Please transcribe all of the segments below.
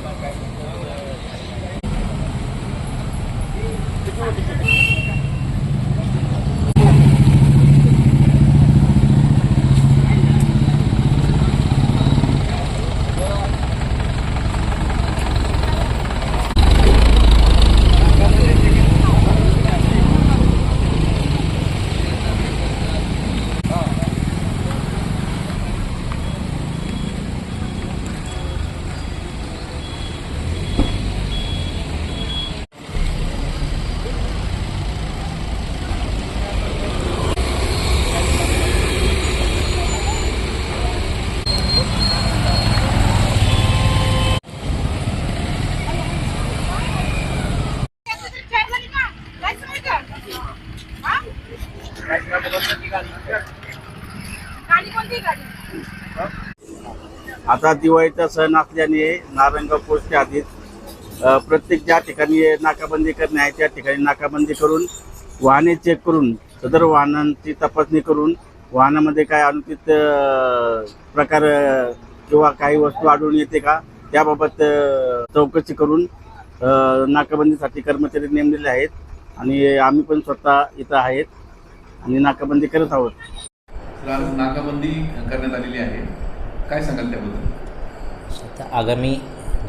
Gracias. आता दिवाळीचा सण असल्याने नारायणगाव पोस्टच्या आधीच. प्रत्येक ज्या ठिकाणी नाकाबंदी करणे आहे त्या ठिकाणी नाकाबंदी करून वाहने चेक करून सदर वाहनांची तपासणी करून वाहनामध्ये काय अनुचित प्रकार किंवा काही वस्तू आढळून येते का त्याबाबत चौकशी करून नाकाबंदीसाठी कर्मचारी नेमलेले आहेत. आणि आम्ही पण स्वतः इथं आहेत. आणि नाकाबंदी करत आहोत. तर आज नाकाबंदी करण्यात आलेली आहे. काय सांगाल त्याबद्दल? सध्या आगामी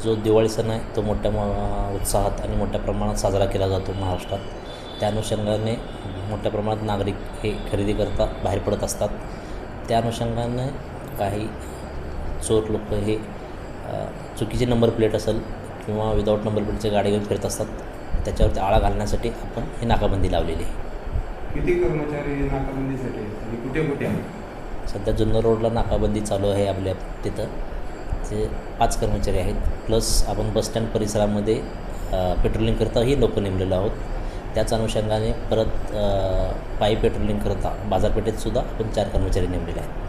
जो दिवाळी सण आहे तो मोठ्या उत्साहात आणि मोठ्या प्रमाणात साजरा केला जातो महाराष्ट्रात. त्या अनुषंगाने मोठ्या प्रमाणात नागरिक हे खरेदी करता बाहेर पडत असतात. त्या अनुषंगाने काही चोर लोक हे चुकीचे नंबर प्लेट असेल किंवा विदाऊट नंबर प्लेटचे गाडी घेऊन फिरत असतात त्याच्यावरती आळा घालण्यासाठी आपण ही नाकाबंदी लावलेली आहे. किती कर्मचारी नाकाबंदीसाठी आहेत आणि कुठे कुठे आहेत? सध्या जुन्नर रोडला नाकाबंदी चालू आहे आपल्या तिथं. ते पाच कर्मचारी आहेत प्लस आपण बसस्टँड परिसरामध्ये पेट्रोलिंग करताही लोक नेमलेलो आहोत. त्याच अनुषंगाने परत पायी पेट्रोलिंग करता आपण चार कर्मचारी नेमलेले आहेत.